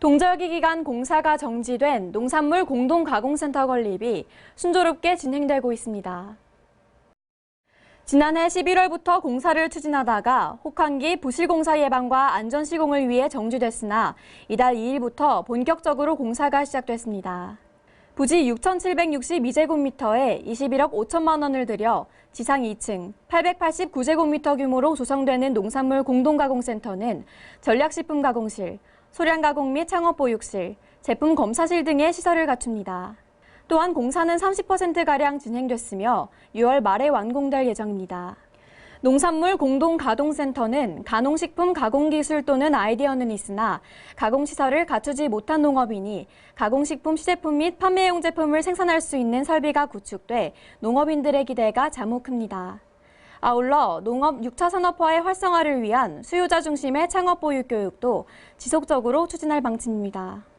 동절기 기간 공사가 정지된 농산물 공동가공센터 건립이 순조롭게 진행되고 있습니다. 지난해 11월부터 공사를 추진하다가 혹한기 부실공사 예방과 안전시공을 위해 정지됐으나 이달 2일부터 본격적으로 공사가 시작됐습니다. 부지 6,762제곱미터에 21억 5천만 원을 들여 지상 2층 889제곱미터 규모로 조성되는 농산물 공동가공센터는 전략식품 가공실, 소량 가공 및 창업 보육실, 제품 검사실 등의 시설을 갖춥니다. 또한 공사는 30%가량 진행됐으며 6월 말에 완공될 예정입니다. 농산물 공동가동센터는 가농식품 가공기술 또는 아이디어는 있으나 가공시설을 갖추지 못한 농업인이 가공식품 시제품 및 판매용 제품을 생산할 수 있는 설비가 구축돼 농업인들의 기대가 자무 큽니다. 아울러 농업 6차 산업화의 활성화를 위한 수요자 중심의 창업 보육 교육도 지속적으로 추진할 방침입니다.